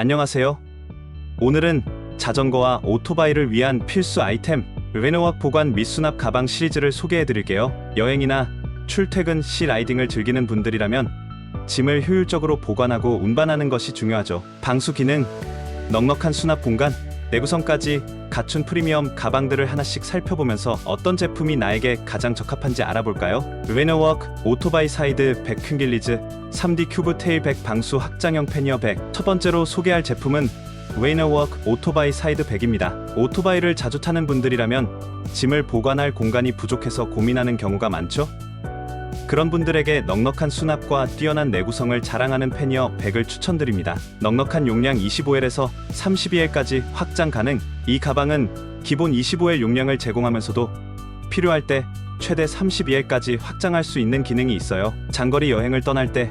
안녕하세요. 오늘은 자전거와 오토바이를 위한 필수 아이템 레노왁 보관 및 수납 가방 시리즈를 소개해 드릴게요. 여행이나 출퇴근 시 라이딩을 즐기는 분들이라면 짐을 효율적으로 보관하고 운반하는 것이 중요하죠. 방수 기능, 넉넉한 수납 공간, 내구성까지 갖춘 프리미엄 가방들을 하나씩 살펴보면서 어떤 제품이 나에게 가장 적합한지 알아볼까요? 레노워크 오토바이 사이드 백큉 길리즈 3D 큐브 테일백 방수 확장형 패니어 백. 첫 번째로 소개할 제품은 웨이너워크 오토바이 사이드 백입니다. 오토바이를 자주 타는 분들이라면 짐을 보관할 공간이 부족해서 고민하는 경우가 많죠? 그런 분들에게 넉넉한 수납과 뛰어난 내구성을 자랑하는 패니어 100을 추천드립니다. 넉넉한 용량 25L에서 32L까지 확장 가능. 이 가방은 기본 25L 용량을 제공하면서도 필요할 때 최대 32L까지 확장할 수 있는 기능이 있어요. 장거리 여행을 떠날 때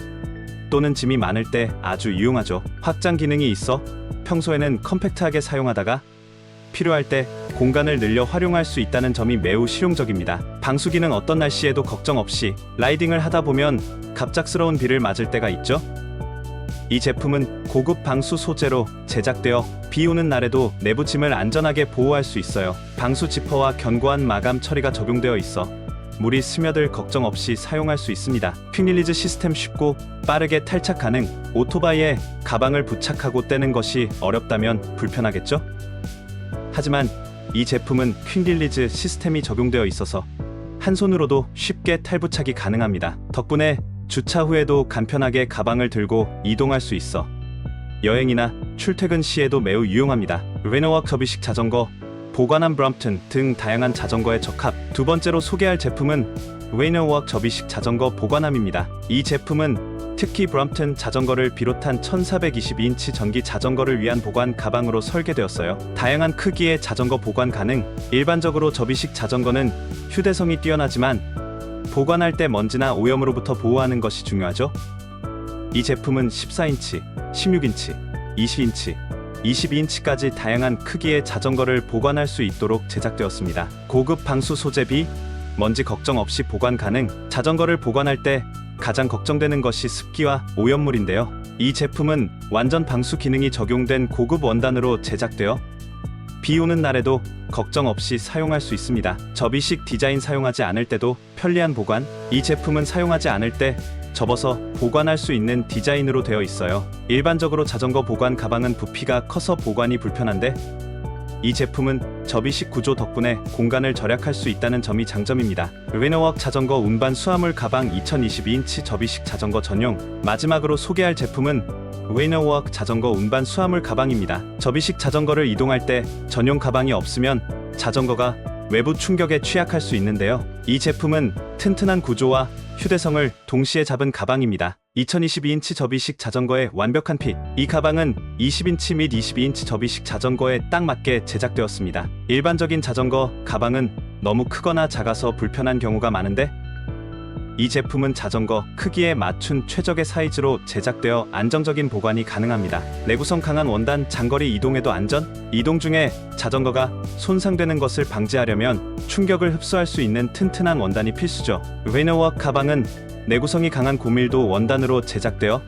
또는 짐이 많을 때 아주 유용하죠. 확장 기능이 있어 평소에는 컴팩트하게 사용하다가 필요할 때 공간을 늘려 활용할 수 있다는 점이 매우 실용적입니다. 방수 기능 어떤 날씨에도 걱정 없이 라이딩을 하다 보면 갑작스러운 비를 맞을 때가 있죠. 이 제품은 고급 방수 소재로 제작되어 비 오는 날에도 내부 짐을 안전하게 보호할 수 있어요. 방수 지퍼와 견고한 마감 처리가 적용되어 있어 물이 스며들 걱정 없이 사용할 수 있습니다. 퀵릴리즈 시스템 쉽고 빠르게 탈착 가능. 오토바이에 가방을 부착하고 떼는 것이 어렵다면 불편하겠죠? 하지만 이 제품은 퀵릴리즈 시스템이 적용되어 있어서 한 손으로도 쉽게 탈부착이 가능합니다. 덕분에 주차 후에도 간편하게 가방을 들고 이동할 수 있어 여행이나 출퇴근 시에도 매우 유용합니다. 레노워크 접이식 자전거, 보관함 브럼튼 등 다양한 자전거에 적합. 두 번째로 소개할 제품은 레노워크 접이식 자전거 보관함입니다. 이 제품은 특히 브럼튼 자전거를 비롯한 1422인치 전기 자전거를 위한 보관 가방으로 설계되었어요. 다양한 크기의 자전거 보관 가능. 일반적으로 접이식 자전거는 휴대성이 뛰어나지만 보관할 때 먼지나 오염으로부터 보호하는 것이 중요하죠. 이 제품은 14인치, 16인치, 20인치, 22인치까지 다양한 크기의 자전거를 보관할 수 있도록 제작되었습니다. 고급 방수 소재비, 먼지 걱정 없이 보관 가능. 자전거를 보관할 때 가장 걱정되는 것이 습기와 오염물인데요. 이 제품은 완전 방수 기능이 적용된 고급 원단으로 제작되어 비 오는 날에도 걱정 없이 사용할 수 있습니다. 접이식 디자인 사용하지 않을 때도 편리한 보관. 이 제품은 사용하지 않을 때 접어서 보관할 수 있는 디자인으로 되어 있어요. 일반적으로 자전거 보관 가방은 부피가 커서 보관이 불편한데 이 제품은 접이식 구조 덕분에 공간을 절약할 수 있다는 점이 장점입니다. 레노워크 자전거 운반 수화물 가방 2022인치 접이식 자전거 전용. 마지막으로 소개할 제품은 레노워크 자전거 운반 수화물 가방입니다. 접이식 자전거를 이동할 때 전용 가방이 없으면 자전거가 외부 충격에 취약할 수 있는데요. 이 제품은 튼튼한 구조와 휴대성을 동시에 잡은 가방입니다. 2022인치 접이식 자전거의 완벽한 핏. 이 가방은 20인치 및 22인치 접이식 자전거에 딱 맞게 제작되었습니다. 일반적인 자전거 가방은 너무 크거나 작아서 불편한 경우가 많은데 이 제품은 자전거 크기에 맞춘 최적의 사이즈로 제작되어 안정적인 보관이 가능합니다. 내구성 강한 원단 장거리 이동에도 안전, 이동 중에 자전거가 손상되는 것을 방지하려면 충격을 흡수할 수 있는 튼튼한 원단이 필수죠. 레노워크 가방은 내구성이 강한 고밀도 원단으로 제작되어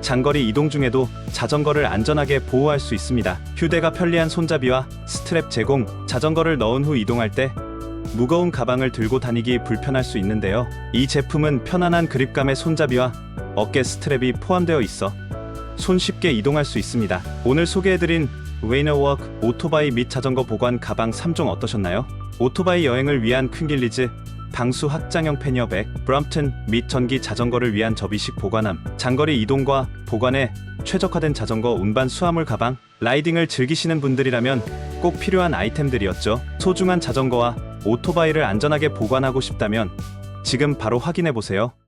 장거리 이동 중에도 자전거를 안전하게 보호할 수 있습니다. 휴대가 편리한 손잡이와 스트랩 제공, 자전거를 넣은 후 이동할 때 무거운 가방을 들고 다니기 불편할 수 있는데요. 이 제품은 편안한 그립감의 손잡이와 어깨 스트랩이 포함되어 있어 손 쉽게 이동할 수 있습니다. 오늘 소개해드린 웨이너워크 오토바이 및 자전거 보관 가방 3종 어떠셨나요? 오토바이 여행을 위한 퀸길리즈 방수 확장형 패니어백, 브럼튼 및 전기 자전거를 위한 접이식 보관함, 장거리 이동과 보관에 최적화된 자전거 운반 수화물 가방, 라이딩을 즐기시는 분들이라면 꼭 필요한 아이템들이었죠. 소중한 자전거와 오토바이를 안전하게 보관하고 싶다면 지금 바로 확인해 보세요.